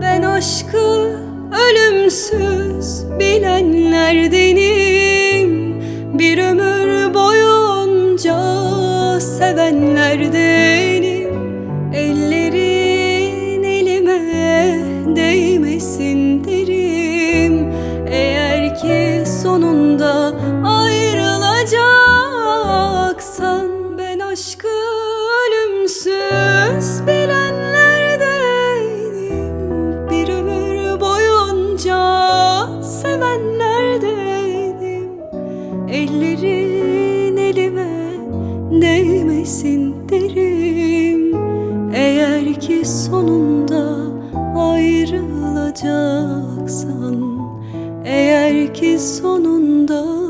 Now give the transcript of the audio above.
Ben aşkı ölümsüz bilenlerdenim. Bir ömür boyunca sevenlerdenim. Ellerin elime değmesin derim. Eğer ki sonunda Ellerin elime değmesin derim. Eğer ki sonunda ayrılacaksan Eğer ki sonunda